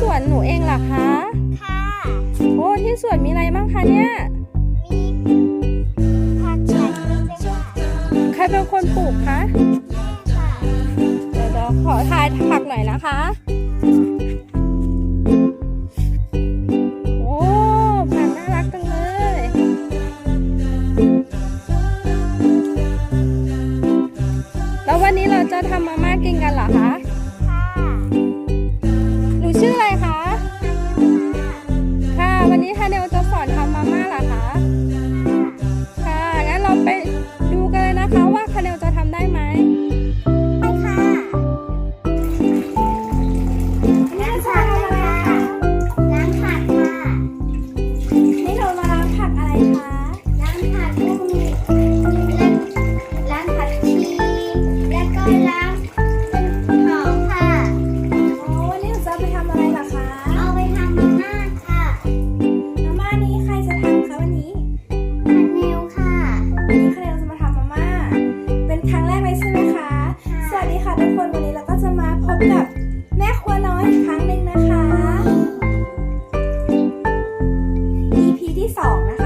สวนหนูเองหรอคะ ค่ะ โอ้ที่สวนมีอะไรบ้างคะเนี่ยมีผักชีใครเป็นคนปลูกคะเดี๋ยวขอถ่ายผักหน่อยนะคะ กับแม่ครัวน้อยอีกครั้งหนึ่งนะคะ EP ที่สองนะคะ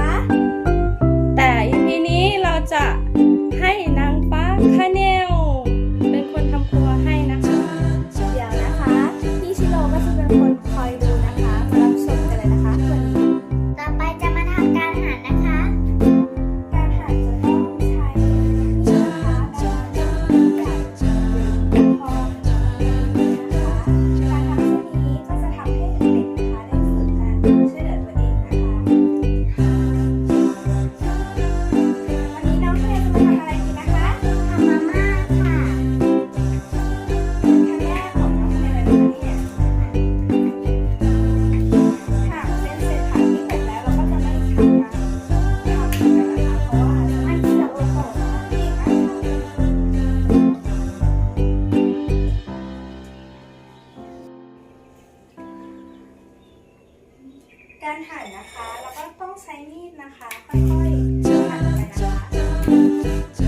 การหั่นนะคะ แล้วก็ต้องใช้มีดนะคะ ค่อยๆหั่นไปนะคะ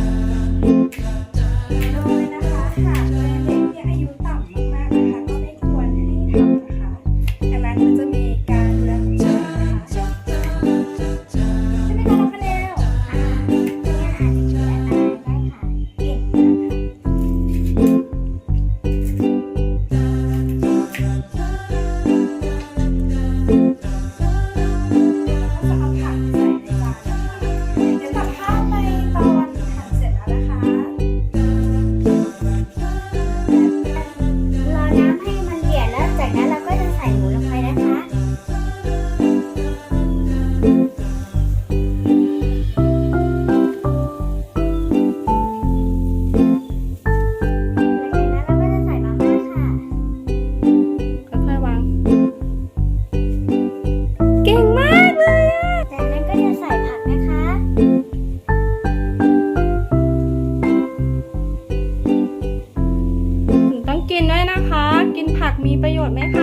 ผักมีประโยชน์ไหมคะ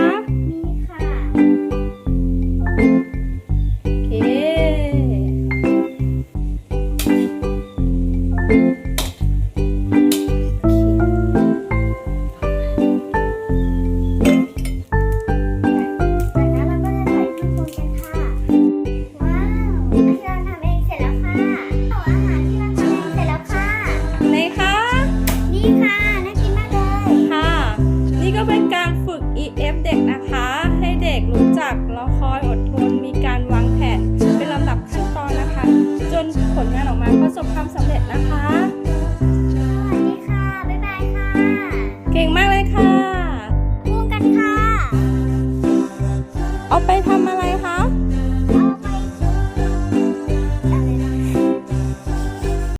ด็กนะคะ ให้เด็กรู้จักรอคอยอดทนมีการวางแผนเป็นลำดับขั้นตอนนะคะ จนผลงานออกมาประสบความสำเร็จนะคะ สวัสดีค่ะ บ๊ายบายค่ะเก่งมากเลยค่ะพูดกันค่ะ เอาไปทำ